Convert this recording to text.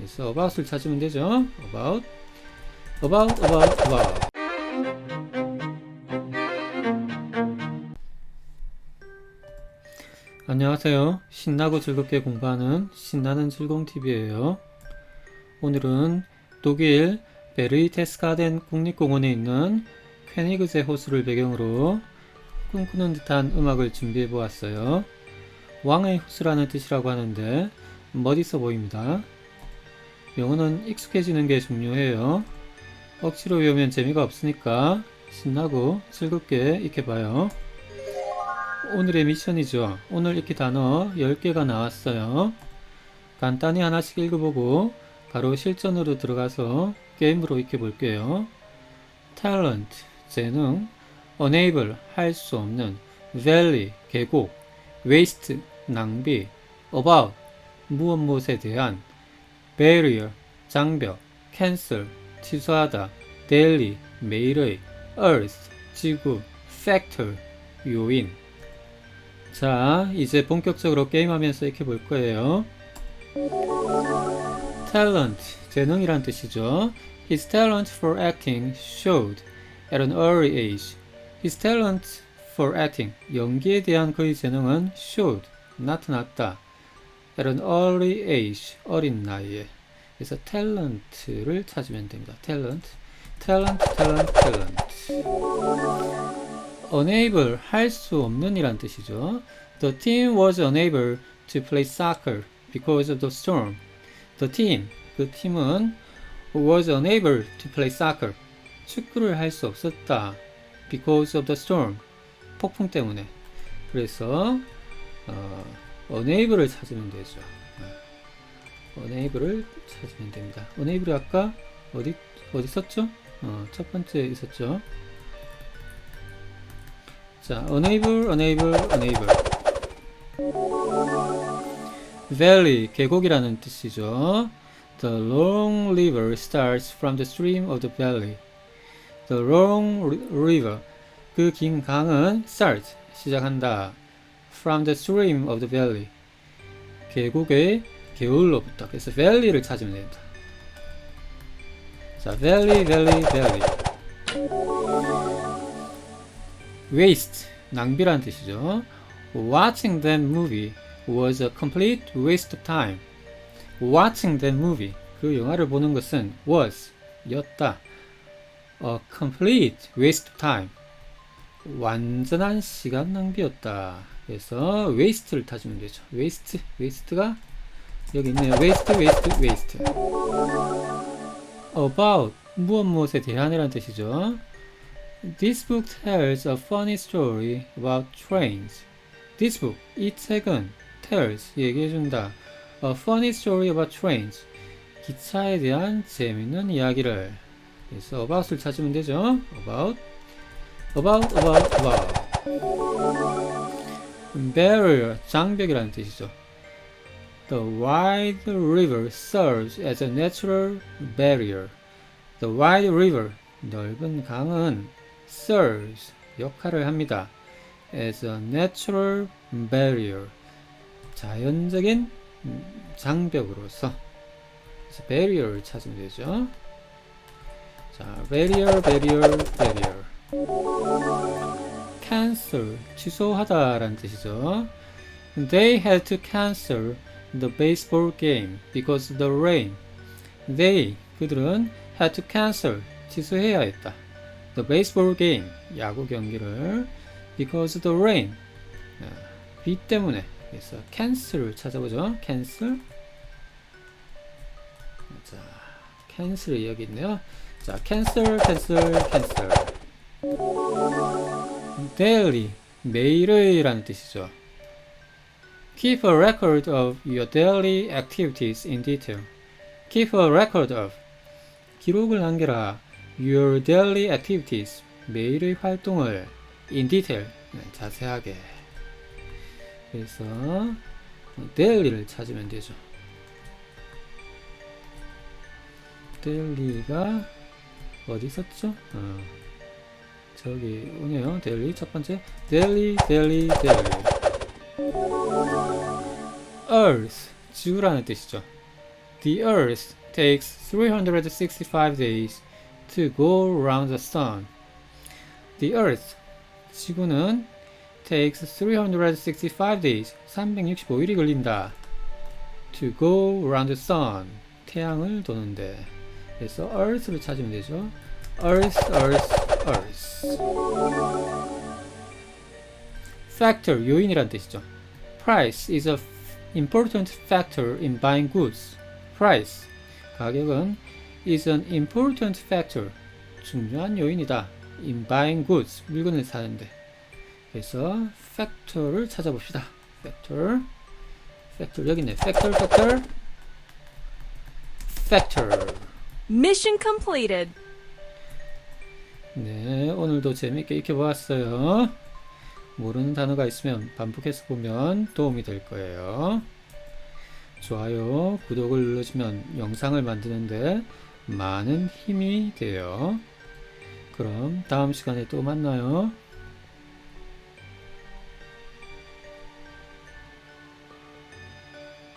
그래서 about을 찾으면 되죠. about, about, about, about. 안녕하세요. 신나고 즐겁게 공부하는 신나는 즐거움 TV예요. 오늘은 독일 베르이테스가덴 국립공원에 있는 퀘니그제 호수를 배경으로 꿈꾸는 듯한 음악을 준비해 보았어요. 왕의 호수라는 뜻이라고 하는데 멋있어 보입니다. 영어는 익숙해지는 게 중요해요. 억지로 외우면 재미가 없으니까 신나고 즐겁게 익혀봐요. 오늘의 미션이죠. 오늘 익히 단어 10개가 나왔어요. 간단히 하나씩 읽어보고 바로 실전으로 들어가서 게임으로 익혀볼게요. talent, 재능, unable, 할 수 없는, valley, 계곡, waste, 낭비, about, 무엇 무엇에 대한, barrier, 장벽, cancel, 취소하다, daily, 매일의, earth, 지구, factor, 요인. 자, 이제 본격적으로 게임하면서 익혀볼 거예요. talent, 재능이란 뜻이죠. His talent for acting showed at an early age. His talent for acting, 연기에 대한 그의 재능은 showed, 나타났다. at an early age, 어린 나이에. 그래서 talent를 찾으면 됩니다. talent, talent, talent, talent. unable, 할 수 없는 이란 뜻이죠. The team was unable to play soccer because of the storm. The team, 그 팀은 was unable to play soccer. 축구를 할 수 없었다. Because of the storm. 폭풍 때문에. 그래서 어, unable을 찾으면 되죠. 어, unable을 찾으면 됩니다. unable이 아까 어디 어디 썼죠? 어, 첫 번째 있었죠. 자, unable, unable, unable. Valley, 계곡이라는 뜻이죠. The long river starts from the stream of the valley. The long river, 그 긴 강은 start, 시작한다. From the stream of the valley. 계곡의 개울로부터. 그래서 valley를 찾으면 됩니다. 자, valley, valley, valley. waste, 낭비라는 뜻이죠. Watching that movie was a complete waste of time. Watching that movie, 그 영화를 보는 것은 was, 였다. A complete waste of time. 완전한 시간 낭비였다. 그래서 waste를 찾으면 되죠. waste, waste가 여기 있네요. waste, waste, waste. about, 무엇 무엇에 대한이라는 뜻이죠. This book tells a funny story about trains. This book, 이 책은 tells, 얘기해준다. A funny story about trains. 기차에 대한 재밌는 이야기를. 그래서 about을 찾으면 되죠. about, about, about, about. barrier, 장벽이라는 뜻이죠. The wide river serves as a natural barrier. The wide river, 넓은 강은 serves 역할을 합니다. as a natural barrier 자연적인 음, 장벽으로서 barrier를 찾으면 되죠. 자, barrier, barrier, barrier. cancel 취소하다 라는 뜻이죠. They had to cancel the baseball game because the rain. They 그들은 had to cancel 취소해야 했다. the baseball game 야구 경기를 because the rain 아, 비 때문에 그래서 cancel을 찾아보죠 cancel 자 cancel이 여기 있네요 자 cancel cancel cancel daily 매일의라는 뜻이죠 keep a record of your daily activities in detail keep a record of 기록을 남겨라 your daily activities 매일의 활동을 in detail 네, 자세하게 그래서 daily를 찾으면 되죠 daily가 어디 있었죠? 어, 저기 오네요 daily 첫 번째 daily daily daily earth 지구라는 뜻이죠 The Earth takes 365 days to go around the sun. The Earth, 지구는 takes 365 days, 365일이 걸린다. To go around the sun, 태양을 도는데. 그래서 Earth를 찾으면 되죠. Earth, Earth, Earth. Factor, 요인이란 뜻이죠. Price is a important factor in buying goods. Price, 가격은 is an important factor, 중요한 요인이다. In buying goods, 물건을 사는데. 그래서 factor를 찾아봅시다. factor, factor 여기 있네. factor, factor, factor. Mission completed. 네, 오늘도 재밌게 익혀보았어요. 모르는 단어가 있으면 반복해서 보면 도움이 될 거예요. 좋아요, 구독을 눌러주면 영상을 만드는데 많은 힘이 돼요. 그럼 다음 시간에 또 만나요.